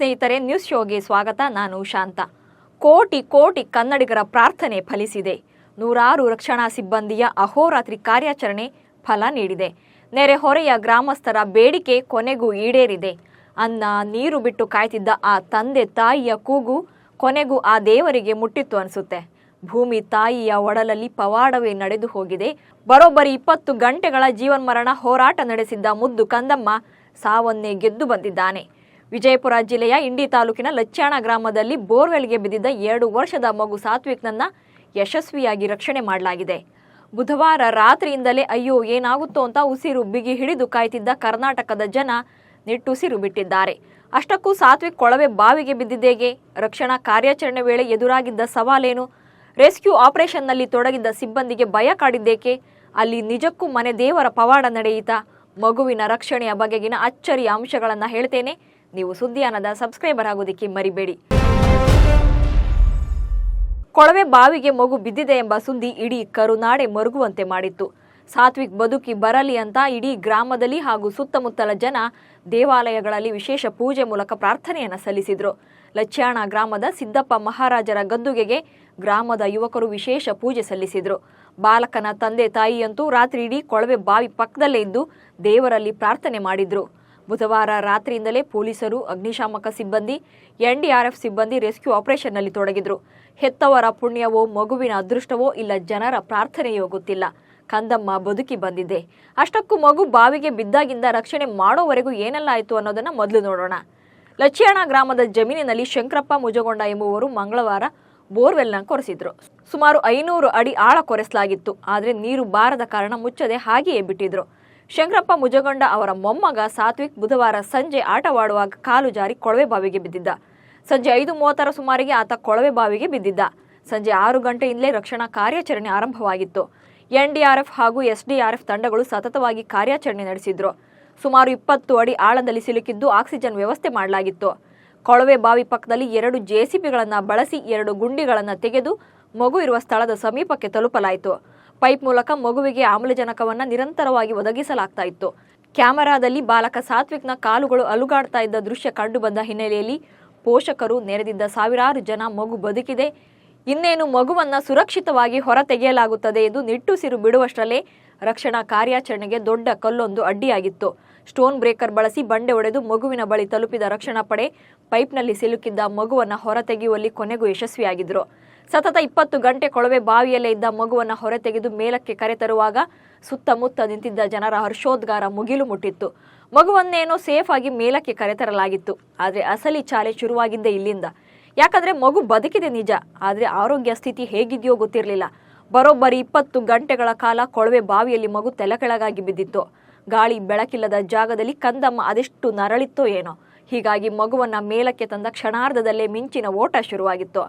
ಸ್ನೇಹಿತರೆ ನ್ಯೂಸ್ ಶೋಗೆ ಸ್ವಾಗತ. ನಾನು ಶಾಂತ. ಕೋಟಿ ಕೋಟಿ ಕನ್ನಡಿಗರ ಪ್ರಾರ್ಥನೆ ಫಲಿಸಿದೆ. ನೂರಾರು ರಕ್ಷಣಾ ಸಿಬ್ಬಂದಿಯ ಅಹೋರಾತ್ರಿ ಕಾರ್ಯಾಚರಣೆ ಫಲ ನೀಡಿದೆ. ನೆರೆಹೊರೆಯ ಗ್ರಾಮಸ್ಥರ ಬೇಡಿಕೆ ಕೊನೆಗೂ ಈಡೇರಿದೆ. ಅನ್ನ, ನೀರು ಬಿಟ್ಟು ಕಾಯ್ತಿದ್ದ ಆ ತಂದೆ ತಾಯಿಯ ಕೂಗು ಕೊನೆಗೂ ಆ ದೇವರಿಗೆ ಮುಟ್ಟಿತ್ತು ಅನಿಸುತ್ತೆ. ಭೂಮಿ ತಾಯಿಯ ಒಡಲಲ್ಲಿ ಪವಾಡವೇ ನಡೆದು ಹೋಗಿದೆ. ಬರೋಬ್ಬರಿ ಇಪ್ಪತ್ತು ಗಂಟೆಗಳ ಜೀವನ್ಮರಣ ಹೋರಾಟ ನಡೆಸಿದ್ದ ಮುದ್ದು ಕಂದಮ್ಮ ಸಾವನ್ನೇ ಗೆದ್ದು ಬಂದಿದ್ದಾನೆ. ವಿಜಯಪುರ ಜಿಲ್ಲೆಯ ಇಂಡಿ ತಾಲೂಕಿನ ಲಚ್ಚಾಣ ಗ್ರಾಮದಲ್ಲಿ ಬೋರ್ವೆಲ್ಗೆ ಬಿದ್ದಿದ್ದ ಎರಡು ವರ್ಷದ ಮಗು ಸಾತ್ವಿಕ್ನನ್ನ ಯಶಸ್ವಿಯಾಗಿ ರಕ್ಷಣೆ ಮಾಡಲಾಗಿದೆ. ಬುಧವಾರ ರಾತ್ರಿಯಿಂದಲೇ ಅಯ್ಯೋ ಏನಾಗುತ್ತೋ ಅಂತ ಉಸಿರು ಬಿಗಿ ಹಿಡಿದು ಕಾಯ್ತಿದ್ದ ಕರ್ನಾಟಕದ ಜನ ನಿಟ್ಟುಸಿರು ಬಿಟ್ಟಿದ್ದಾರೆ. ಅಷ್ಟಕ್ಕೂ ಸಾತ್ವಿಕ್ ಕೊಳವೆ ಬಾವಿಗೆ ಬಿದ್ದಿದ್ದೇಗೆ ರಕ್ಷಣಾ ಕಾರ್ಯಾಚರಣೆ ವೇಳೆ ಎದುರಾಗಿದ್ದ ಸವಾಲೇನು? ರೆಸ್ಕ್ಯೂ ಆಪರೇಷನ್ನಲ್ಲಿ ತೊಡಗಿದ್ದ ಸಿಬ್ಬಂದಿಗೆ ಭಯ ಕಾಡಿದ್ದೇಕೆ? ಅಲ್ಲಿ ನಿಜಕ್ಕೂ ಮನೆ ದೇವರ ಪವಾಡ ನಡೆಯಿತಾ? ಮಗುವಿನ ರಕ್ಷಣೆಯ ಬಗೆಗಿನ ಅಚ್ಚರಿಯ ಅಂಶಗಳನ್ನು ಹೇಳ್ತೇನೆ. ನೀವು ಸುದ್ದಿಯಾನದ ಸಬ್ಸ್ಕ್ರೈಬರ್ ಆಗೋದಕ್ಕೆ ಮರಿಬೇಡಿ. ಕೊಳವೆ ಬಾವಿಗೆ ಮಗು ಬಿದ್ದಿದೆ ಎಂಬ ಸುದ್ದಿ ಇಡೀ ಕರುನಾಡೆ ಮರುಗುವಂತೆ ಮಾಡಿತ್ತು. ಸಾತ್ವಿಕ್ ಬದುಕಿ ಬರಲಿ ಅಂತ ಇಡೀ ಗ್ರಾಮದಲ್ಲಿ ಹಾಗೂ ಸುತ್ತಮುತ್ತಲ ಜನ ದೇವಾಲಯಗಳಲ್ಲಿ ವಿಶೇಷ ಪೂಜೆ ಮೂಲಕ ಪ್ರಾರ್ಥನೆಯನ್ನು ಸಲ್ಲಿಸಿದರು. ಲಚ್ಚಾಣ ಗ್ರಾಮದ ಸಿದ್ದಪ್ಪ ಮಹಾರಾಜರ ಗದ್ದುಗೆಗೆ ಗ್ರಾಮದ ಯುವಕರು ವಿಶೇಷ ಪೂಜೆ ಸಲ್ಲಿಸಿದರು. ಬಾಲಕನ ತಂದೆ ತಾಯಿಯಂತೂ ರಾತ್ರಿ ಇಡೀ ಕೊಳವೆ ಬಾವಿ ಪಕ್ಕದಲ್ಲೇ ಇದ್ದು ದೇವರಲ್ಲಿ ಪ್ರಾರ್ಥನೆ ಮಾಡಿದ್ರು. ಬುಧವಾರ ರಾತ್ರಿಯಿಂದಲೇ ಪೊಲೀಸರು, ಅಗ್ನಿಶಾಮಕ ಸಿಬ್ಬಂದಿ, ಎನ್ಡಿಆರ್ಎಫ್ ಸಿಬ್ಬಂದಿ ರೆಸ್ಕ್ಯೂ ಆಪರೇಷನ್ನಲ್ಲಿ ತೊಡಗಿದ್ರು. ಹೆತ್ತವರ ಪುಣ್ಯವೋ, ಮಗುವಿನ ಅದೃಷ್ಟವೋ ಇಲ್ಲ ಜನರ ಪ್ರಾರ್ಥನೆಯೋ ಗೊತ್ತಿಲ್ಲ. ಕಂದಮ್ಮ ಬದುಕಿ ಬಂದಿದೆ. ಅಷ್ಟಕ್ಕೂ ಮಗು ಬಾವಿಗೆ ಬಿದ್ದಾಗಿಂದ ರಕ್ಷಣೆ ಮಾಡೋವರೆಗೂ ಏನೆಲ್ಲ ಆಯಿತು ಅನ್ನೋದನ್ನು ಮೊದಲು ನೋಡೋಣ. ಲಚ್ಚಿಯಾಣ ಗ್ರಾಮದ ಜಮೀನಿನಲ್ಲಿ ಶಂಕರಪ್ಪ ಮುಜಗೊಂಡ ಎಂಬುವರು ಮಂಗಳವಾರ ಬೋರ್ವೆಲ್ನ ಕೊರೆಸಿದ್ರು. ಸುಮಾರು ಐನೂರು ಅಡಿ ಆಳ ಕೊರೆಸಲಾಗಿತ್ತು. ಆದರೆ ನೀರು ಬಾರದ ಕಾರಣ ಮುಚ್ಚದೆ ಹಾಗೆಯೇ ಬಿಟ್ಟಿದ್ರು. ಶಂಕರಪ್ಪ ಮುಜಗೊಂಡ ಅವರ ಮೊಮ್ಮಗ ಸಾತ್ವಿಕ್ ಬುಧವಾರ ಸಂಜೆ ಆಟವಾಡುವಾಗ ಕಾಲು ಜಾರಿ ಕೊಳವೆ ಬಾವಿಗೆ ಬಿದ್ದಿದ್ದ. ಸಂಜೆ ಐದು ಮೂವತ್ತರ ಸುಮಾರಿಗೆ ಆತ ಕೊಳವೆ ಬಾವಿಗೆ ಬಿದ್ದಿದ್ದ. ಸಂಜೆ ಆರು ಗಂಟೆಯಿಂದಲೇ ರಕ್ಷಣಾ ಕಾರ್ಯಾಚರಣೆ ಆರಂಭವಾಗಿತ್ತು. ಎನ್ಡಿಆರ್ಎಫ್ ಹಾಗೂ ಎಸ್ಡಿಆರ್ಎಫ್ ತಂಡಗಳು ಸತತವಾಗಿ ಕಾರ್ಯಾಚರಣೆ ನಡೆಸಿದ್ರು. ಸುಮಾರು ಇಪ್ಪತ್ತು ಅಡಿ ಆಳದಲ್ಲಿ ಸಿಲುಕಿದ್ದು ಆಕ್ಸಿಜನ್ ವ್ಯವಸ್ಥೆ ಮಾಡಲಾಗಿತ್ತು. ಕೊಳವೆ ಬಾವಿ ಪಕ್ಕದಲ್ಲಿ ಎರಡು ಜೆಸಿಬಿಗಳನ್ನು ಬಳಸಿ ಎರಡು ಗುಂಡಿಗಳನ್ನು ತೆಗೆದು ಮಗು ಇರುವ ಸ್ಥಳದ ಸಮೀಪಕ್ಕೆ ತಲುಪಲಾಯಿತು. ಪೈಪ್ ಮೂಲಕ ಮಗುವಿಗೆ ಆಮ್ಲಜನಕವನ್ನು ನಿರಂತರವಾಗಿ ಒದಗಿಸಲಾಗ್ತಾ ಇತ್ತು. ಕ್ಯಾಮೆರಾದಲ್ಲಿ ಬಾಲಕ ಸಾತ್ವಿಕ್ನ ಕಾಲುಗಳು ಅಲುಗಾಡ್ತಾ ಇದ್ದ ದೃಶ್ಯ ಕಂಡುಬಂದ ಹಿನ್ನೆಲೆಯಲ್ಲಿ ಪೋಷಕರು ನೆರೆದಿದ್ದ ಸಾವಿರಾರು ಜನ ಮಗು ಬದುಕಿದೆ. ಇನ್ನೇನು ಮಗುವನ್ನು ಸುರಕ್ಷಿತವಾಗಿ ಹೊರ ತೆಗೆಯಲಾಗುತ್ತದೆ ಎಂದು ನಿಟ್ಟುಸಿರು ಬಿಡುವಷ್ಟರಲ್ಲೇ ರಕ್ಷಣಾ ಕಾರ್ಯಾಚರಣೆಗೆ ದೊಡ್ಡ ಕಲ್ಲೊಂದು ಅಡ್ಡಿಯಾಗಿತ್ತು. ಸ್ಟೋನ್ ಬ್ರೇಕರ್ ಬಳಸಿ ಬಂಡೆ ಒಡೆದು ಮಗುವಿನ ಬಳಿ ತಲುಪಿದ ರಕ್ಷಣಾ ಪಡೆ ಪೈಪ್ನಲ್ಲಿ ಸಿಲುಕಿದ್ದ ಮಗುವನ್ನು ಹೊರತೆಗೆಯುವಲ್ಲಿ ಕೊನೆಗೂ ಯಶಸ್ವಿಯಾಗಿದ್ರು. ಸತತ ಇಪ್ಪತ್ತು ಗಂಟೆ ಕೊಳವೆ ಬಾವಿಯಲ್ಲೇ ಇದ್ದ ಮಗುವನ್ನು ಹೊರತೆಗೆದು ಮೇಲಕ್ಕೆ ಕರೆತರುವಾಗ ಸುತ್ತಮುತ್ತ ನಿಂತಿದ್ದ ಜನರ ಹರ್ಷೋದ್ಗಾರ ಮುಗಿಲು ಮುಟ್ಟಿತ್ತು. ಮಗುವನ್ನೇನೋ ಸೇಫ್ ಆಗಿ ಮೇಲಕ್ಕೆ ಕರೆತರಲಾಗಿತ್ತು ಆದರೆ ಅಸಲಿ ಚಾಲೆ ಶುರುವಾಗಿದ್ದೇ ಇಲ್ಲಿಂದ. ಯಾಕಂದ್ರೆ ಮಗು ಬದುಕಿದೆ ನಿಜ. ಆದರೆ ಆರೋಗ್ಯ ಸ್ಥಿತಿ ಹೇಗಿದೆಯೋ ಗೊತ್ತಿರಲಿಲ್ಲ. ಬರೋಬ್ಬರಿ ಇಪ್ಪತ್ತು ಗಂಟೆಗಳ ಕಾಲ ಕೊಳವೆ ಬಾವಿಯಲ್ಲಿ ಮಗು ತಲೆಕೆಳಗಾಗಿ ಬಿದ್ದಿತ್ತು. ಗಾಳಿ ಬೆಳಕಿಲ್ಲದ ಜಾಗದಲ್ಲಿ ಕಂದಮ್ಮ ಅದೆಷ್ಟು ನರಳಿತ್ತೋ ಏನೋ. ಹೀಗಾಗಿ ಮಗುವನ್ನ ಮೇಲಕ್ಕೆ ತಂದ ಕ್ಷಣಾರ್ಧದಲ್ಲೇ ಮಿಂಚಿನ ಓಟ ಶುರುವಾಗಿತ್ತು.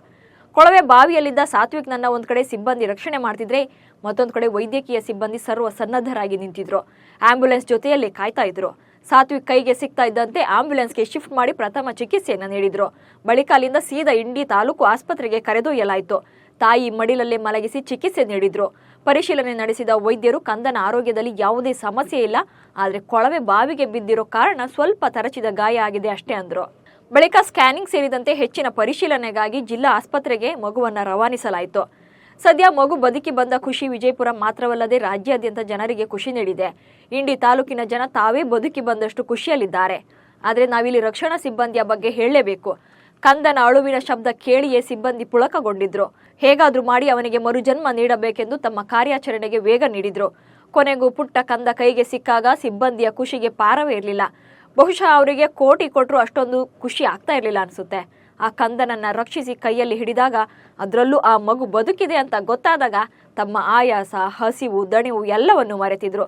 ಕೊಳವೆ ಬಾವಿಯಲ್ಲಿದ್ದ ಸಾತ್ವಿಕ್ ನನ್ನ ಒಂದ್ ಕಡೆ ಸಿಬ್ಬಂದಿ ರಕ್ಷಣೆ ಮಾಡ್ತಿದ್ರೆ, ಮತ್ತೊಂದು ಕಡೆ ವೈದ್ಯಕೀಯ ಸಿಬ್ಬಂದಿ ಸರ್ವ ಸನ್ನದ್ಧರಾಗಿ ನಿಂತಿದ್ರು. ಆಂಬ್ಯುಲೆನ್ಸ್ ಜೊತೆಯಲ್ಲಿ ಕಾಯ್ತಾ ಇದ್ರು. ಸಾತ್ವಿಕ್ ಕೈಗೆ ಸಿಗ್ತಾ ಇದ್ದಂತೆ ಆಂಬ್ಯುಲೆನ್ಸ್ಗೆ ಶಿಫ್ಟ್ ಮಾಡಿ ಪ್ರಥಮ ಚಿಕಿತ್ಸೆಯನ್ನು ನೀಡಿದ್ರು. ಬಳಿಕ ಅಲ್ಲಿಂದ ಸೀದಾ ಇಂಡಿ ತಾಲೂಕು ಆಸ್ಪತ್ರೆಗೆ ಕರೆದೊಯ್ಯಲಾಯಿತು. ತಾಯಿ ಮಡಿಲಲ್ಲೇ ಮಲಗಿಸಿ ಚಿಕಿತ್ಸೆ ನೀಡಿದ್ರು. ಪರಿಶೀಲನೆ ನಡೆಸಿದ ವೈದ್ಯರು, ಕಂದನ ಆರೋಗ್ಯದಲ್ಲಿ ಯಾವುದೇ ಸಮಸ್ಯೆ ಇಲ್ಲ, ಆದರೆ ಕೊಳವೆ ಬಾವಿಗೆ ಬಿದ್ದಿರೋ ಕಾರಣ ಸ್ವಲ್ಪ ತರಚಿದ ಗಾಯ ಆಗಿದೆ ಅಷ್ಟೇ ಅಂದ್ರು. ಬಳಿಕ ಸ್ಕ್ಯಾನಿಂಗ್ ಸೇರಿದಂತೆ ಹೆಚ್ಚಿನ ಪರಿಶೀಲನೆಗಾಗಿ ಜಿಲ್ಲಾ ಆಸ್ಪತ್ರೆಗೆ ಮಗುವನ್ನು ರವಾನಿಸಲಾಯಿತು. ಸದ್ಯ ಮಗು ಬದುಕಿ ಬಂದ ಖುಷಿ ವಿಜಯಪುರ ಮಾತ್ರವಲ್ಲದೆ ರಾಜ್ಯಾದ್ಯಂತ ಜನರಿಗೆ ಖುಷಿ ನೀಡಿದೆ. ಇಂಡಿ ತಾಲೂಕಿನ ಜನ ತಾವೇ ಬದುಕಿ ಬಂದಷ್ಟು ಖುಷಿಯಲ್ಲಿದ್ದಾರೆ. ಆದರೆ ನಾವಿಲ್ಲಿ ರಕ್ಷಣಾ ಸಿಬ್ಬಂದಿಯ ಬಗ್ಗೆ ಹೇಳಲೇಬೇಕು. ಕಂದನ ಅಳುವಿನ ಶಬ್ದ ಕೇಳಿಯೇ ಸಿಬ್ಬಂದಿ ಪುಳಕಗೊಂಡಿದ್ರು. ಹೇಗಾದ್ರೂ ಮಾಡಿ ಅವನಿಗೆ ಮರುಜನ್ಮ ನೀಡಬೇಕೆಂದು ತಮ್ಮ ಕಾರ್ಯಾಚರಣೆಗೆ ವೇಗ ನೀಡಿದ್ರು. ಕೊನೆಗೂ ಪುಟ್ಟ ಕಂದ ಕೈಗೆ ಸಿಕ್ಕಾಗ ಸಿಬ್ಬಂದಿಯ ಖುಷಿಗೆ ಪಾರವೇ ಇರಲಿಲ್ಲ. ಬಹುಶಃ ಅವರಿಗೆ ಕೋಟಿ ಕೊಟ್ಟರು ಅಷ್ಟೊಂದು ಖುಷಿ ಆಗ್ತಾ ಇರಲಿಲ್ಲ ಅನಿಸುತ್ತೆ. ಆ ಕಂದನನ್ನ ರಕ್ಷಿಸಿ ಕೈಯಲ್ಲಿ ಹಿಡಿದಾಗ ಅದರಲ್ಲೂ ಆ ಮಗು ಬದುಕಿದೆ ಅಂತ ಗೊತ್ತಾದಾಗ ತಮ್ಮ ಆಯಾಸ, ಹಸಿವು, ದಣಿವು ಎಲ್ಲವನ್ನು ಮರೆತಿದ್ರು.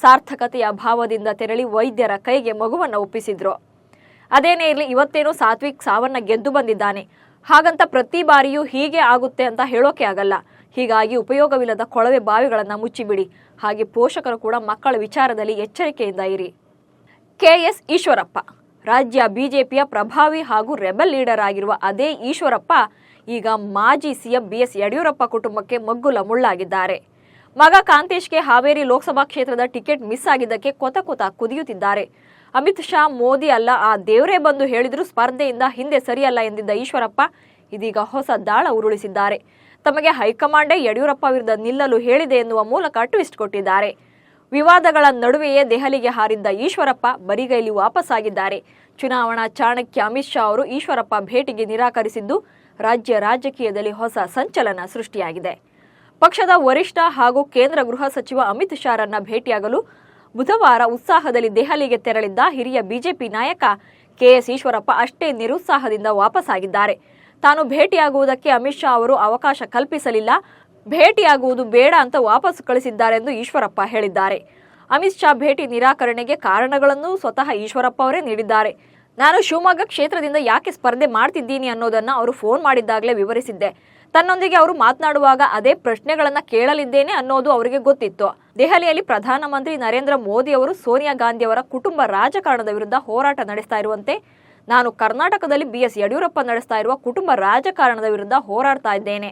ಸಾರ್ಥಕತೆಯ ಭಾವದಿಂದ ತೆರಳಿ ವೈದ್ಯರ ಕೈಗೆ ಮಗುವನ್ನು ಒಪ್ಪಿಸಿದ್ರು. ಅದೇನೇ ಇರಲಿ, ಇವತ್ತೇನೋ ಸಾತ್ವಿಕ್ ಸಾವನ್ನ ಗೆದ್ದು ಬಂದಿದ್ದಾನೆ. ಹಾಗಂತ ಪ್ರತಿ ಬಾರಿಯೂ ಹೀಗೆ ಆಗುತ್ತೆ ಅಂತ ಹೇಳೋಕೆ ಆಗಲ್ಲ. ಹೀಗಾಗಿ ಉಪಯೋಗವಿಲ್ಲದ ಕೊಳವೆ ಬಾವಿಗಳನ್ನು ಮುಚ್ಚಿಬಿಡಿ. ಹಾಗೆ ಪೋಷಕರು ಕೂಡ ಮಕ್ಕಳ ವಿಚಾರದಲ್ಲಿ ಎಚ್ಚರಿಕೆಯಿಂದ ಇರಿ. ಕೆಎಸ್ ಈಶ್ವರಪ್ಪ. ರಾಜ್ಯ ಬಿಜೆಪಿಯ ಪ್ರಭಾವಿ ಹಾಗೂ ರೆಬಲ್ ಲೀಡರ್ ಆಗಿರುವ ಅದೇ ಈಶ್ವರಪ್ಪ ಈಗ ಮಾಜಿ ಸಿಎಂ ಬಿಎಸ್ ಯಡಿಯೂರಪ್ಪ ಕುಟುಂಬಕ್ಕೆ ಮಗ್ಗುಲ ಮುಳ್ಳಾಗಿದ್ದಾರೆ. ಮಗ ಕಾಂತೇಶ್ಗೆ ಹಾವೇರಿ ಲೋಕಸಭಾ ಕ್ಷೇತ್ರದ ಟಿಕೆಟ್ ಮಿಸ್ ಆಗಿದ್ದಕ್ಕೆ ಕೊತ ಕೊತ ಕುದಿಯುತ್ತಿದ್ದಾರೆ. ಅಮಿತ್ ಶಾ, ಮೋದಿ ಅಲ್ಲ, ಆ ದೇವರೇ ಬಂದು ಹೇಳಿದ್ರು ಸ್ಪರ್ಧೆಯಿಂದ ಹಿಂದೆ ಸರಿಯಲ್ಲ ಎಂದಿದ್ದ ಈಶ್ವರಪ್ಪ ಇದೀಗ ಹೊಸ ದಾಳ ಉರುಳಿಸಿದ್ದಾರೆ. ತಮಗೆ ಹೈಕಮಾಂಡೇ ಯಡಿಯೂರಪ್ಪ ವಿರುದ್ಧ ನಿಲ್ಲಲು ಹೇಳಿದೆ ಎನ್ನುವ ಮೂಲಕ ಟ್ವಿಸ್ಟ್ ಕೊಟ್ಟಿದ್ದಾರೆ. ವಿವಾದಗಳ ನಡುವೆಯೇ ದೆಹಲಿಗೆ ಹಾರಿದ್ದ ಈಶ್ವರಪ್ಪ ಬರಿಗೈಲಿ ವಾಪಸ್ಸಾಗಿದ್ದಾರೆ. ಚುನಾವಣಾ ಚಾಣಕ್ಯ ಅಮಿತ್ ಶಾ ಅವರು ಈಶ್ವರಪ್ಪ ಭೇಟಿಗೆ ನಿರಾಕರಿಸಿದ್ದು ರಾಜ್ಯ ರಾಜಕೀಯದಲ್ಲಿ ಹೊಸ ಸಂಚಲನ ಸೃಷ್ಟಿಯಾಗಿದೆ. ಪಕ್ಷದ ವರಿಷ್ಠ ಹಾಗೂ ಕೇಂದ್ರ ಗೃಹ ಸಚಿವ ಅಮಿತ್ ಶಾರನ್ನ ಭೇಟಿಯಾಗಲು ಬುಧವಾರ ಉತ್ಸಾಹದಲ್ಲಿ ದೆಹಲಿಗೆ ತೆರಳಿದ್ದ ಹಿರಿಯ ಬಿಜೆಪಿ ನಾಯಕ ಕೆಎಸ್ ಈಶ್ವರಪ್ಪ ಅಷ್ಟೇ ನಿರುತ್ಸಾಹದಿಂದ ವಾಪಸ್ಸಾಗಿದ್ದಾರೆ. ತಾನು ಭೇಟಿಯಾಗುವುದಕ್ಕೆ ಅಮಿತ್ ಶಾ ಅವರು ಅವಕಾಶ ಕಲ್ಪಿಸಲಿಲ್ಲ. ಭೇಟಿಯಾಗುವುದು ಬೇಡ ಅಂತ ವಾಪಸ್ ಕಳಿಸಿದ್ದಾರೆ ಎಂದು ಈಶ್ವರಪ್ಪ ಹೇಳಿದ್ದಾರೆ. ಅಮಿತ್ ಶಾ ಭೇಟಿ ನಿರಾಕರಣೆಗೆ ಕಾರಣಗಳನ್ನು ಸ್ವತಃ ಈಶ್ವರಪ್ಪ ಅವರೇ ನೀಡಿದ್ದಾರೆ. ನಾನು ಶಿವಮೊಗ್ಗ ಕ್ಷೇತ್ರದಿಂದ ಯಾಕೆ ಸ್ಪರ್ಧೆ ಮಾಡ್ತಿದ್ದೀನಿ ಅನ್ನೋದನ್ನ ಅವರು ಫೋನ್ ಮಾಡಿದ್ದಾಗಲೇ ವಿವರಿಸಿದ್ದೆ. ತನ್ನೊಂದಿಗೆ ಅವರು ಮಾತನಾಡುವಾಗ ಅದೇ ಪ್ರಶ್ನೆಗಳನ್ನ ಕೇಳಲಿದ್ದೇನೆ ಅನ್ನೋದು ಅವರಿಗೆ ಗೊತ್ತಿತ್ತು. ದೆಹಲಿಯಲ್ಲಿ ಪ್ರಧಾನಮಂತ್ರಿ ನರೇಂದ್ರ ಮೋದಿ ಅವರು ಸೋನಿಯಾ ಗಾಂಧಿ ಅವರ ಕುಟುಂಬ ರಾಜಕಾರಣದ ವಿರುದ್ಧ ಹೋರಾಟ ನಡೆಸ್ತಾ ಇರುವಂತೆ ನಾನು ಕರ್ನಾಟಕದಲ್ಲಿ ಬಿ ಎಸ್ ಯಡಿಯೂರಪ್ಪ ನಡೆಸ್ತಾ ಇರುವ ಕುಟುಂಬ ರಾಜಕಾರಣದ ವಿರುದ್ಧ ಹೋರಾಡ್ತಾ ಇದ್ದೇನೆ.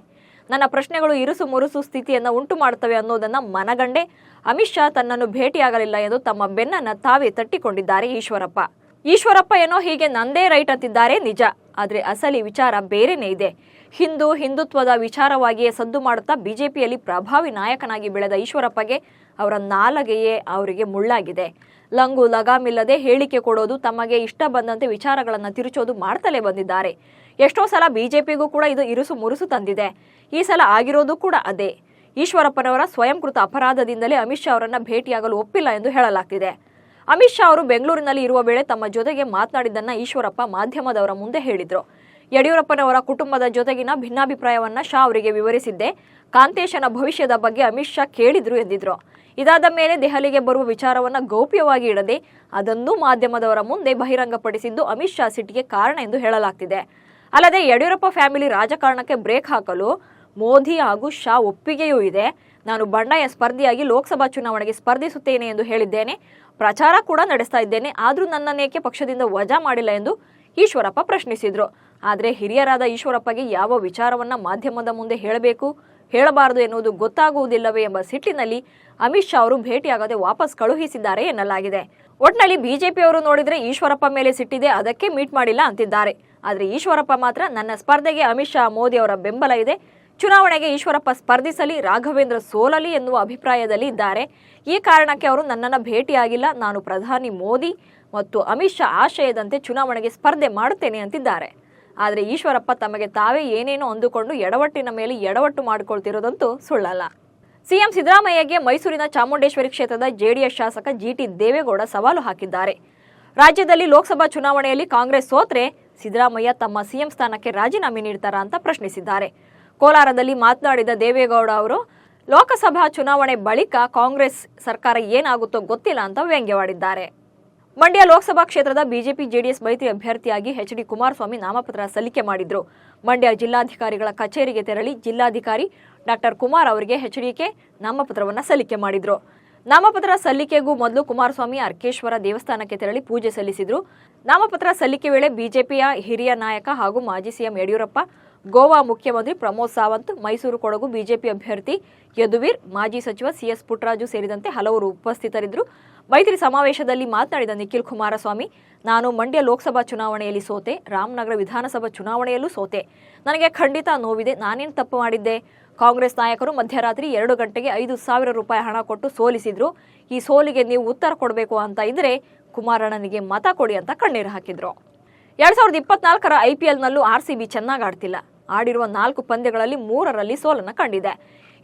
ನನ್ನ ಪ್ರಶ್ನೆಗಳು ಇರುಸು ಮುರುಸು ಸ್ಥಿತಿಯನ್ನು ಉಂಟು ಮಾಡುತ್ತವೆ ಅನ್ನೋದನ್ನು ಮನಗಂಡೆ ಅಮಿತ್ ಶಾ ತನ್ನನ್ನು ಭೇಟಿಯಾಗಲಿಲ್ಲ ಎಂದು ತಮ್ಮ ಬೆನ್ನನ್ನು ತಾವೇ ತಟ್ಟಿಕೊಂಡಿದ್ದಾರೆ ಈಶ್ವರಪ್ಪ. ಈಶ್ವರಪ್ಪ ಏನೋ ಹೀಗೆ ನಂದೇ ರೈಟ್ ಅಂತಿದ್ದಾರೆ ನಿಜ, ಆದರೆ ಅಸಲಿ ವಿಚಾರ ಬೇರೆನೇ ಇದೆ. ಹಿಂದೂ ಹಿಂದುತ್ವದ ವಿಚಾರವಾಗಿಯೇ ಸದ್ದು ಮಾಡುತ್ತಾ ಬಿಜೆಪಿಯಲ್ಲಿ ಪ್ರಭಾವಿ ನಾಯಕನಾಗಿ ಬೆಳೆದ ಈಶ್ವರಪ್ಪಗೆ ಅವರ ನಾಲಗೆಯೇ ಅವರಿಗೆ ಮುಳ್ಳಾಗಿದೆ. ಲಂಗು ಲಗಾಮಿಲ್ಲದೆ ಹೇಳಿಕೆ ಕೊಡೋದು ತಮಗೆ ಇಷ್ಟ ಬಂದಂತೆ ವಿಚಾರಗಳನ್ನು ತಿರುಚೋದು ಮಾಡ್ತಲೇ ಬಂದಿದ್ದಾರೆ. ಎಷ್ಟೋ ಸಲ ಬಿಜೆಪಿಗೂ ಕೂಡ ಇದು ಇರುಸು ಮುರುಸು ತಂದಿದೆ. ಈ ಸಲ ಆಗಿರೋದು ಕೂಡ ಅದೇ. ಈಶ್ವರಪ್ಪನವರ ಸ್ವಯಂಕೃತ ಅಪರಾಧದಿಂದಲೇ ಅಮಿತ್ ಶಾ ಅವರನ್ನ ಭೇಟಿಯಾಗಲು ಒಪ್ಪಿಲ್ಲ ಎಂದು ಹೇಳಲಾಗ್ತಿದೆ. ಅಮಿತ್ ಶಾ ಅವರು ಬೆಂಗಳೂರಿನಲ್ಲಿ ಇರುವ ವೇಳೆ ತಮ್ಮ ಜೊತೆಗೆ ಮಾತನಾಡಿದ್ದನ್ನ ಈಶ್ವರಪ್ಪ ಮಾಧ್ಯಮದವರ ಮುಂದೆ ಹೇಳಿದ್ರು. ಯಡಿಯೂರಪ್ಪನವರ ಕುಟುಂಬದ ಜೊತೆಗಿನ ಭಿನ್ನಾಭಿಪ್ರಾಯವನ್ನ ಶಾ ಅವರಿಗೆ ವಿವರಿಸಿದ್ದೆ. ಕಾಂತೇಶನ ಭವಿಷ್ಯದ ಬಗ್ಗೆ ಅಮಿತ್ ಶಾ ಕೇಳಿದ್ರು ಎಂದಿದ್ರು. ಇದಾದ ಮೇಲೆ ದೆಹಲಿಗೆ ಬರುವ ವಿಚಾರವನ್ನ ಗೌಪ್ಯವಾಗಿ ಇಡದೆ ಅದನ್ನೂ ಮಾಧ್ಯಮದವರ ಮುಂದೆ ಬಹಿರಂಗಪಡಿಸಿದ್ದು ಅಮಿತ್ ಶಾ ಸಿಟ್ಟಿಗೆ ಕಾರಣ ಎಂದು ಹೇಳಲಾಗ್ತಿದೆ. ಅಲ್ಲದೆ ಯಡಿಯೂರಪ್ಪ ಫ್ಯಾಮಿಲಿ ರಾಜಕಾರಣಕ್ಕೆ ಬ್ರೇಕ್ ಹಾಕಲು ಮೋದಿ ಹಾಗೂ ಶಾ ಒಪ್ಪಿಗೆಯೂ ಇದೆ. ನಾನು ಬಂಡಾಯ ಸ್ಪರ್ಧಿಯಾಗಿ ಲೋಕಸಭಾ ಚುನಾವಣೆಗೆ ಸ್ಪರ್ಧಿಸುತ್ತೇನೆ ಎಂದು ಹೇಳಿದ್ದೇನೆ. ಪ್ರಚಾರ ಕೂಡ ನಡೆಸ್ತಾ ಇದ್ದೇನೆ. ಆದರೂ ನನ್ನನ್ನೇಕೆ ಪಕ್ಷದಿಂದ ವಜಾ ಮಾಡಿಲ್ಲ ಎಂದು ಈಶ್ವರಪ್ಪ ಪ್ರಶ್ನಿಸಿದರು. ಆದರೆ ಹಿರಿಯರಾದ ಈಶ್ವರಪ್ಪಗೆ ಯಾವ ವಿಚಾರವನ್ನು ಮಾಧ್ಯಮದ ಮುಂದೆ ಹೇಳಬೇಕು, ಹೇಳಬಾರದು ಎನ್ನುವುದು ಗೊತ್ತಾಗುವುದಿಲ್ಲವೇ ಎಂಬ ಸಿಟ್ಟಿನಲ್ಲಿ ಅಮಿತ್ ಶಾ ಅವರು ಭೇಟಿಯಾಗದೆ ವಾಪಸ್ ಕಳುಹಿಸಿದ್ದಾರೆ ಎನ್ನಲಾಗಿದೆ. ಒಟ್ನಲ್ಲಿ ಬಿಜೆಪಿಯವರು ನೋಡಿದರೆ ಈಶ್ವರಪ್ಪ ಮೇಲೆ ಸಿಟ್ಟಿದೆ, ಅದಕ್ಕೆ ಮೀಟ್ ಮಾಡಿಲ್ಲ ಅಂತಿದ್ದಾರೆ. ಆದರೆ ಈಶ್ವರಪ್ಪ ಮಾತ್ರ ನನ್ನ ಸ್ಪರ್ಧೆಗೆ ಅಮಿತ್ ಶಾ, ಮೋದಿ ಅವರ ಬೆಂಬಲ ಇದೆ. ಚುನಾವಣೆಗೆ ಈಶ್ವರಪ್ಪ ಸ್ಪರ್ಧಿಸಲಿ, ರಾಘವೇಂದ್ರ ಸೋಲಲಿ ಎನ್ನುವ ಅಭಿಪ್ರಾಯದಲ್ಲಿ ಇದ್ದಾರೆ. ಈ ಕಾರಣಕ್ಕೆ ಅವರು ನನ್ನನ್ನು ಭೇಟಿಯಾಗಿಲ್ಲ. ನಾನು ಪ್ರಧಾನಿ ಮೋದಿ ಮತ್ತು ಅಮಿತ್ ಶಾ ಆಶಯದಂತೆ ಚುನಾವಣೆಗೆ ಸ್ಪರ್ಧೆ ಮಾಡುತ್ತೇನೆ ಅಂತಿದ್ದಾರೆ. ಆದರೆ ಈಶ್ವರಪ್ಪ ತಮಗೆ ತಾವೇ ಏನೇನೋ ಅಂದುಕೊಂಡು ಎಡವಟ್ಟಿನ ಮೇಲೆ ಎಡವಟ್ಟು ಮಾಡಿಕೊಳ್ತಿರೋದಂತೂ ಸುಳ್ಳಲ್ಲ. ಸಿಎಂ ಸಿದ್ದರಾಮಯ್ಯಗೆ ಮೈಸೂರಿನ ಚಾಮುಂಡೇಶ್ವರಿ ಕ್ಷೇತ್ರದ ಜೆಡಿಎಸ್ ಶಾಸಕ ಜಿಟಿ ದೇವೇಗೌಡ ಸವಾಲು ಹಾಕಿದ್ದಾರೆ. ರಾಜ್ಯದಲ್ಲಿ ಲೋಕಸಭಾ ಚುನಾವಣೆಯಲ್ಲಿ ಕಾಂಗ್ರೆಸ್ ಸೋತ್ರೆ ಸಿದ್ದರಾಮಯ್ಯ ತಮ್ಮ ಸಿಎಂ ಸ್ಥಾನಕ್ಕೆ ರಾಜೀನಾಮೆ ನೀಡ್ತಾರಾ ಅಂತ ಪ್ರಶ್ನಿಸಿದ್ದಾರೆ. ಕೋಲಾರದಲ್ಲಿ ಮಾತನಾಡಿದ ದೇವೇಗೌಡ ಅವರು, ಲೋಕಸಭಾ ಚುನಾವಣೆ ಬಳಿಕ ಕಾಂಗ್ರೆಸ್ ಸರ್ಕಾರ ಏನಾಗುತ್ತೋ ಗೊತ್ತಿಲ್ಲ ಅಂತ ವ್ಯಂಗ್ಯವಾಡಿದ್ದಾರೆ. ಮಂಡ್ಯ ಲೋಕಸಭಾ ಕ್ಷೇತ್ರದ ಬಿಜೆಪಿ ಜೆಡಿಎಸ್ ಮೈತ್ರಿ ಅಭ್ಯರ್ಥಿಯಾಗಿ ಎಚ್ ಡಿ ಕುಮಾರಸ್ವಾಮಿ ನಾಮಪತ್ರ ಸಲ್ಲಿಕೆ ಮಾಡಿದ್ರು. ಮಂಡ್ಯ ಜಿಲ್ಲಾಧಿಕಾರಿಗಳ ಕಚೇರಿಗೆ ತೆರಳಿ ಜಿಲ್ಲಾಧಿಕಾರಿ ಡಾಕ್ಟರ್ ಕುಮಾರ್ ಅವರಿಗೆ ಎಚ್ಡಿಕೆ ನಾಮಪತ್ರವನ್ನ ಸಲ್ಲಿಕೆ ಮಾಡಿದ್ರು. ನಾಮಪತ್ರ ಸಲ್ಲಿಕೆಗೂ ಮೊದಲು ಕುಮಾರಸ್ವಾಮಿ ಅರ್ಕೇಶ್ವರ ದೇವಸ್ಥಾನಕ್ಕೆ ತೆರಳಿ ಪೂಜೆ ಸಲ್ಲಿಸಿದ್ರು. ನಾಮಪತ್ರ ಸಲ್ಲಿಕೆ ವೇಳೆ ಬಿಜೆಪಿಯ ಹಿರಿಯ ನಾಯಕ ಹಾಗೂ ಮಾಜಿ ಸಿಎಂ ಯಡಿಯೂರಪ್ಪ, ಗೋವಾ ಮುಖ್ಯಮಂತ್ರಿ ಪ್ರಮೋದ್ ಸಾವಂತ್, ಮೈಸೂರು ಕೊಡಗು ಬಿಜೆಪಿ ಅಭ್ಯರ್ಥಿ ಯದುವೀರ್, ಮಾಜಿ ಸಚಿವ ಸಿಎಸ್ ಪುಟ್ಟರಾಜು ಸೇರಿದಂತೆ ಹಲವರು ಉಪಸ್ಥಿತರಿದ್ದರು. ಮೈತ್ರಿ ಸಮಾವೇಶದಲ್ಲಿ ಮಾತನಾಡಿದ ನಿಖಿಲ್ ಕುಮಾರಸ್ವಾಮಿ, ನಾನು ಮಂಡ್ಯ ಲೋಕಸಭಾ ಚುನಾವಣೆಯಲ್ಲಿ ಸೋತೆ, ರಾಮನಗರ ವಿಧಾನಸಭಾ ಚುನಾವಣೆಯಲ್ಲೂ ಸೋತೆ. ನನಗೆ ಖಂಡಿತ ನೋವಿದೆ, ನಾನೇನು ತಪ್ಪು ಮಾಡಿದ್ದೆ? ಕಾಂಗ್ರೆಸ್ ನಾಯಕರು ಮಧ್ಯರಾತ್ರಿ ಎರಡು ಗಂಟೆಗೆ ಐದು ಸಾವಿರ ರೂಪಾಯಿ ಹಣ ಕೊಟ್ಟು ಸೋಲಿಸಿದ್ರು. ಈ ಸೋಲಿಗೆ ನೀವು ಉತ್ತರ ಕೊಡಬೇಕು ಅಂತ ಇದ್ರೆ ಕುಮಾರಣ್ಣನಿಗೆ ಮತ ಕೊಡಿ ಅಂತ ಕಣ್ಣೀರು ಹಾಕಿದ್ರು. ಎರಡ್ ಸಾವಿರದ ಇಪ್ಪತ್ನಾಲ್ಕರ ಐಪಿಎಲ್ನಲ್ಲೂ ಆರ್ ಸಿ ಬಿ ಚೆನ್ನಾಗಿ ಆಡ್ತಿಲ್ಲ. ಆಡಿರುವ ನಾಲ್ಕು ಪಂದ್ಯಗಳಲ್ಲಿ ಮೂರರಲ್ಲಿ ಸೋಲನ್ನು ಕಂಡಿದೆ.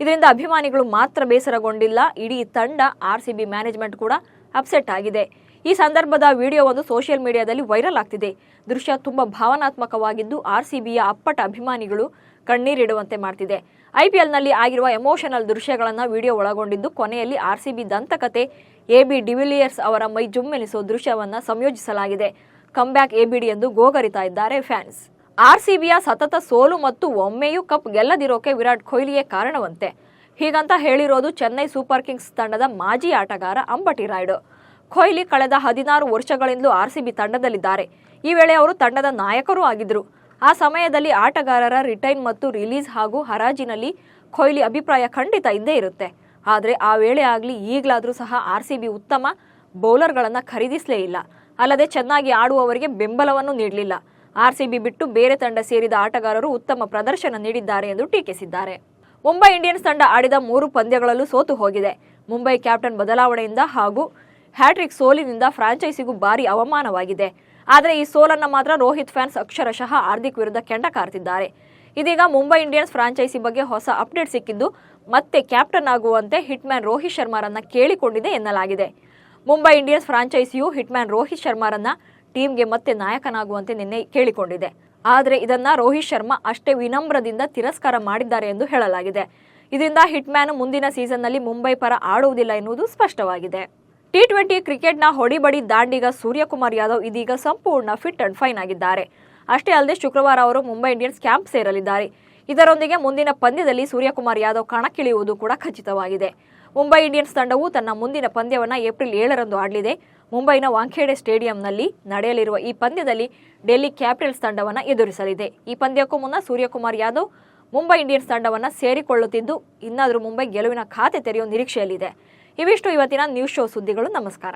ಇದರಿಂದ ಅಭಿಮಾನಿಗಳು ಮಾತ್ರ ಬೇಸರಗೊಂಡಿಲ್ಲ. ಇಡೀ ತಂಡ ಆರ್ ಸಿ ಬಿ ಮ್ಯಾನೇಜ್ಮೆಂಟ್ ಕೂಡ ಅಪ್ಸೆಟ್ ಆಗಿದೆ. ಈ ಸಂದರ್ಭದ ವಿಡಿಯೋ ಒಂದು ಸೋಷಿಯಲ್ ಮೀಡಿಯಾದಲ್ಲಿ ವೈರಲ್ ಆಗ್ತಿದೆ. ದೃಶ್ಯ ತುಂಬಾ ಭಾವನಾತ್ಮಕವಾಗಿದ್ದು ಆರ್ ಸಿ ಬಿಯ ಅಪ್ಪಟ ಅಭಿಮಾನಿಗಳು ಕಣ್ಣೀರಿಡುವಂತೆ ಮಾಡ್ತಿದೆ. ಐಪಿಎಲ್ನಲ್ಲಿ ಆಗಿರುವ ಎಮೋಷನಲ್ ದೃಶ್ಯಗಳನ್ನು ವಿಡಿಯೋ ಒಳಗೊಂಡಿದ್ದು ಕೊನೆಯಲ್ಲಿ ಆರ್ ಸಿ ಬಿ ದಂತಕತೆ ಎ ಬಿ ಡಿವಿಲಿಯರ್ಸ್ ಅವರ ಮೈ ಜುಮ್ಮೆನಿಸುವ ದೃಶ್ಯವನ್ನು ಸಂಯೋಜಿಸಲಾಗಿದೆ. ಕಂಬ್ಯಾಕ್ ಎಬಿಡಿ ಎಂದು ಗೋಗರಿತಾ ಇದ್ದಾರೆ ಫ್ಯಾನ್ಸ್. ಆರ್ಸಿಬಿಯ ಸತತ ಸೋಲು ಮತ್ತು ಒಮ್ಮೆಯೂ ಕಪ್ ಗೆಲ್ಲದಿರೋಕೆ ವಿರಾಟ್ ಕೊಹ್ಲಿಯೇ ಕಾರಣವಂತೆ. ಹೀಗಂತ ಹೇಳಿರೋದು ಚೆನ್ನೈ ಸೂಪರ್ ಕಿಂಗ್ಸ್ ತಂಡದ ಮಾಜಿ ಆಟಗಾರ ಅಂಬಟಿ ರಾಯ್ಡು. ಕೊಹ್ಲಿ ಕಳೆದ ಹದಿನಾರು ವರ್ಷಗಳಿಂದಲೂ ಆರ್ಸಿಬಿ ತಂಡದಲ್ಲಿದ್ದಾರೆ. ಈ ವೇಳೆ ಅವರು ತಂಡದ ನಾಯಕರೂ ಆಗಿದ್ದರು. ಆ ಸಮಯದಲ್ಲಿ ಆಟಗಾರರ ರಿಟೈನ್ ಮತ್ತು ರಿಲೀಸ್ ಹಾಗೂ ಹರಾಜಿನಲ್ಲಿ ಕೊಹ್ಲಿ ಅಭಿಪ್ರಾಯ ಖಂಡಿತ ಇದ್ದೇ ಇರುತ್ತೆ. ಆದರೆ ಆ ವೇಳೆ ಆಗಲಿ ಈಗಲಾದರೂ ಸಹ ಆರ್ಸಿಬಿ ಉತ್ತಮ ಬೌಲರ್ಗಳನ್ನು ಖರೀದಿಸಲೇ ಇಲ್ಲ. ಅಲ್ಲದೆ ಚೆನ್ನಾಗಿ ಆಡುವವರಿಗೆ ಬೆಂಬಲವನ್ನು ನೀಡಲಿಲ್ಲ. ಆರ್ಸಿಬಿ ಬಿಟ್ಟು ಬೇರೆ ತಂಡ ಸೇರಿದ ಆಟಗಾರರು ಉತ್ತಮ ಪ್ರದರ್ಶನ ನೀಡಿದ್ದಾರೆ ಎಂದು ಟೀಕಿಸಿದ್ದಾರೆ. ಮುಂಬೈ ಇಂಡಿಯನ್ಸ್ ತಂಡ ಆಡಿದ ಮೂರು ಪಂದ್ಯಗಳಲ್ಲೂ ಸೋತು ಹೋಗಿದೆ. ಮುಂಬೈ ಕ್ಯಾಪ್ಟನ್ ಬದಲಾವಣೆಯಿಂದ ಹಾಗೂ ಹ್ಯಾಟ್ರಿಕ್ ಸೋಲಿನಿಂದ ಫ್ರಾಂಚೈಸಿಗೂ ಭಾರಿ ಅವಮಾನವಾಗಿದೆ. ಆದರೆ ಈ ಸೋಲನ್ನು ಮಾತ್ರ ರೋಹಿತ್ ಫ್ಯಾನ್ಸ್ ಅಕ್ಷರಶಃ ಹಾರ್ದಿಕ್ ವಿರುದ್ಧ ಕೆಂಡ ಕಾರ್ತಿದ್ದಾರೆ. ಇದೀಗ ಮುಂಬೈ ಇಂಡಿಯನ್ಸ್ ಫ್ರಾಂಚೈಸಿ ಬಗ್ಗೆ ಹೊಸ ಅಪ್ಡೇಟ್ ಸಿಕ್ಕಿದ್ದು ಮತ್ತೆ ಕ್ಯಾಪ್ಟನ್ ಆಗುವಂತೆ ಹಿಟ್ಮ್ಯಾನ್ ರೋಹಿತ್ ಶರ್ಮಾರನ್ನ ಕೇಳಿಕೊಂಡಿದೆ ಎನ್ನಲಾಗಿದೆ. ಮುಂಬೈ ಇಂಡಿಯನ್ಸ್ ಫ್ರಾಂಚೈಸಿಯು ಹಿಟ್ಮ್ಯಾನ್ ರೋಹಿತ್ ಶರ್ಮಾರನ್ನ ಟೀಮ್ಗೆ ಮತ್ತೆ ನಾಯಕನಾಗುವಂತೆ ನಿನ್ನೆ ಕೇಳಿಕೊಂಡಿದೆ. ಆದರೆ ಇದನ್ನ ರೋಹಿತ್ ಶರ್ಮಾ ಅಷ್ಟೇ ವಿನಮ್ರದಿಂದ ತಿರಸ್ಕಾರ ಮಾಡಿದ್ದಾರೆ ಎಂದು ಹೇಳಲಾಗಿದೆ. ಇದರಿಂದ ಹಿಟ್ಮ್ಯಾನ್ ಮುಂದಿನ ಸೀಸನ್ನಲ್ಲಿ ಮುಂಬೈ ಪರ ಆಡುವುದಿಲ್ಲ ಎನ್ನುವುದು ಸ್ಪಷ್ಟವಾಗಿದೆ. ಟಿ ಟ್ವೆಂಟಿ ಕ್ರಿಕೆಟ್ನ ಹೊಡಿಬಡಿ ದಾಂಡಿಗ ಸೂರ್ಯಕುಮಾರ್ ಯಾದವ್ ಇದೀಗ ಸಂಪೂರ್ಣ ಫಿಟ್ ಅಂಡ್ ಫೈನ್ ಆಗಿದ್ದಾರೆ. ಅಷ್ಟೇ ಅಲ್ಲದೆ ಶುಕ್ರವಾರ ಅವರು ಮುಂಬೈ ಇಂಡಿಯನ್ಸ್ ಕ್ಯಾಂಪ್ ಸೇರಲಿದ್ದಾರೆ. ಇದರೊಂದಿಗೆ ಮುಂದಿನ ಪಂದ್ಯದಲ್ಲಿ ಸೂರ್ಯಕುಮಾರ್ ಯಾದವ್ ಕಣಕ್ಕಿಳಿಯುವುದು ಕೂಡ ಖಚಿತವಾಗಿದೆ. ಮುಂಬೈ ಇಂಡಿಯನ್ಸ್ ತಂಡವು ತನ್ನ ಮುಂದಿನ ಪಂದ್ಯವನ್ನು ಏಪ್ರಿಲ್ ಏಳರಂದು ಆಡಲಿದೆ. ಮುಂಬೈನ ವಾಂಖೇಡೆ ಸ್ಟೇಡಿಯಂನಲ್ಲಿ ನಡೆಯಲಿರುವ ಈ ಪಂದ್ಯದಲ್ಲಿ ಡೆಲ್ಲಿ ಕ್ಯಾಪಿಟಲ್ಸ್ ತಂಡವನ್ನು ಎದುರಿಸಲಿದೆ. ಈ ಪಂದ್ಯಕ್ಕೂ ಮುನ್ನ ಸೂರ್ಯಕುಮಾರ್ ಯಾದವ್ ಮುಂಬೈ ಇಂಡಿಯನ್ಸ್ ತಂಡವನ್ನು ಸೇರಿಕೊಳ್ಳುತ್ತಿದ್ದು, ಇನ್ನಾದರೂ ಮುಂಬೈ ಗೆಲುವಿನ ಖಾತೆ ತೆರೆಯುವ ನಿರೀಕ್ಷೆಯಲ್ಲಿದೆ. ಇವಿಷ್ಟು ಇವತ್ತಿನ ನ್ಯೂಸ್ ಶೋ ಸುದ್ದಿಗಳು. ನಮಸ್ಕಾರ.